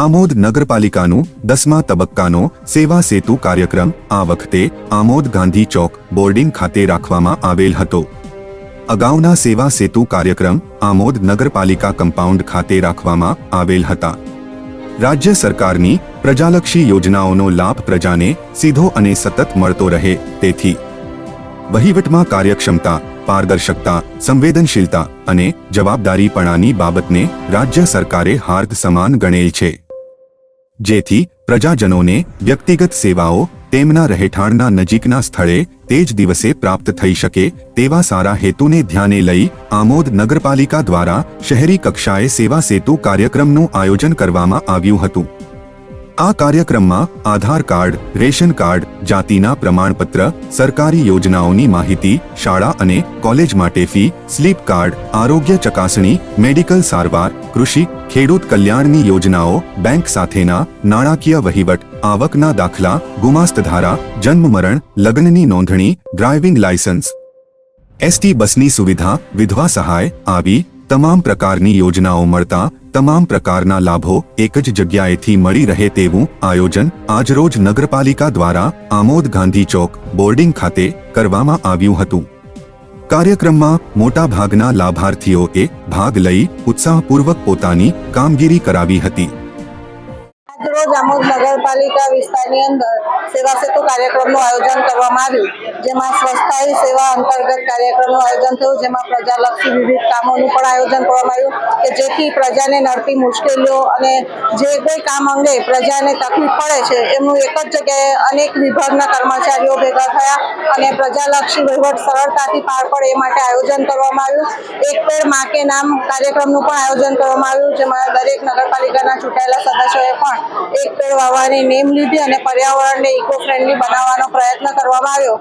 આમોદ નગરપાલિકાનું દસમા તબક્કાનો સેવા સેતુ કાર્યક્રમ આ વખતે આમોદ ગાંધી ચોક બોર્ડિંગ ખાતે રાખવામાં આવેલ હતો. અગાઉના સેવા સેતુ કાર્યક્રમ આમોદ નગરપાલિકા કમ્પાઉન્ડ ખાતે રાખવામાં આવેલ હતા. રાજ્ય સરકારની પ્રજાલક્ષી યોજનાઓનો લાભ પ્રજાને સીધો અને સતત મળતો રહે તેથી. વહીવટમાં કાર્યક્ષમતા પારદર્શકતા, સંવેદનશીલતા અને જવાબદારીપણાની બાબતને રાજ્ય સરકારે હાર્દ સમાન ગણેલ છે. જેથી પ્રજાજનોને વ્યક્તિગત સેવાઓ તેમના રહેઠાણના નજીકના સ્થળે તે જ દિવસે પ્રાપ્ત થઈ શકે તેવા સારા હેતુને ધ્યાને લઈ આમોદ નગરપાલિકા દ્વારા શહેરી કક્ષાએ સેવા સેતુ કાર્યક્રમનું આયોજન કરવામાં આવ્યું હતું. આ કાર્યક્રમમાં આધાર કાર્ડ, રેશન કાર્ડ, જાતિના પ્રમાણપત્ર, સરકારી યોજનાઓની માહિતી, શાળા અને કોલેજ માટે ફી, સ્લીપ કાર્ડ, આરોગ્ય ચકાસણી, મેડિકલ સારવાર, કૃષિ, ખેડૂત કલ્યાણની યોજનાઓ, બેંક સાથેના નાણાકીય વહીવટ, આવકના દાખલા, ગુમાસ્તધારા જન્મ મરણ લગ્નની નોંધણી, ડ્રાઇવિંગ લાયસન્સ એસટી બસની સુવિધા, વિધવા સહાય, આવી તમામ પ્રકારની યોજનાઓ મળતા, તમામ પ્રકારના લાભો એક જ જગ્યાએથી મળી રહે તેવું આયોજન આજરોજ નગરપાલિકા દ્વારા આમોદ ગાંધી ચોક બોર્ડિંગ ખાતે કરવામાં આવ્યું હતું. કાર્યક્રમમાં મોટા ભાગના લાભાર્થીઓએ ભાગ લઈ ઉત્સાહપૂર્વક પોતાની કામગીરી કરાવી હતી. આમોદ નગરપાલિકા વિસ્તારની અંદર સેવા સેતુ કાર્યક્રમનું આયોજન કરવામાં આવ્યું, જેમાં સ્વસ્થાયી સેવા અંતર્ગત કાર્યક્રમનું આયોજન થયું, જેમાં પ્રજાલક્ષી વિવિધ કામોનું પણ આયોજન કરવામાં આવ્યું, કે જેથી પ્રજાને નડતી મુશ્કેલીઓ અને જે કોઈ કામ અંગે પ્રજાને તકલીફ પડે છે, એમનું એક જ જગ્યાએ અનેક વિભાગના કર્મચારીઓ ભેગા થયા અને પ્રજાલક્ષી વહીવટ સરળતાથી પાર પડે એ માટે આયોજન કરવામાં આવ્યું. એક પેડ મા કે નામ કાર્યક્રમનું પણ આયોજન કરવામાં આવ્યું, જેમાં દરેક નગરપાલિકાના ચૂંટાયેલા સદસ્યોએ પણ એક પેડ વાવવાની નેમ લીધી અને પર્યાવરણને ઇકો ફ્રેન્ડલી બનાવવાનો પ્રયત્ન કરવામાં આવ્યો.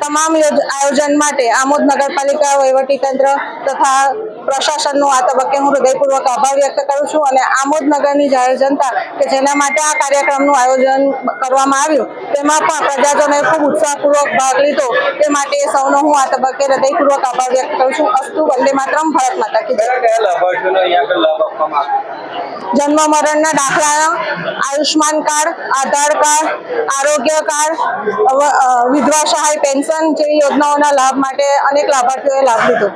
તમામ યોજ- આયોજન માટે આમોદ નગરપાલિકા વહીવટીતંત્ર તથા પ્રશાસનનો આ તબક્કે હું હૃદયપૂર્વક આભાર વ્યક્ત કરું છું અને આમોદ નગરની જાહેર જનતા કે જેના માટે આ કાર્યક્રમનું આયોજન કરવામાં આવ્યું તેમાં પણ પ્રજાજનોએ ખૂબ ઉત્સાહપૂર્વક ભાગ લીધો. તે માટે સૌનો હું આ તબક્કે હૃદયપૂર્વક આભાર વ્યક્ત કરું છું. અસ્તુ વંદે માતરમ ભારત માતા કી જન્મ મરણના દાખલા આયુષ્માન કાર્ડ આધાર કાર્ડ આરોગ્ય કાર્ડ વિધવા સહાય પેન્શન જેવી યોજનાઓના લાભ માટે અનેક લાભાર્થીઓએ લાભ લીધો.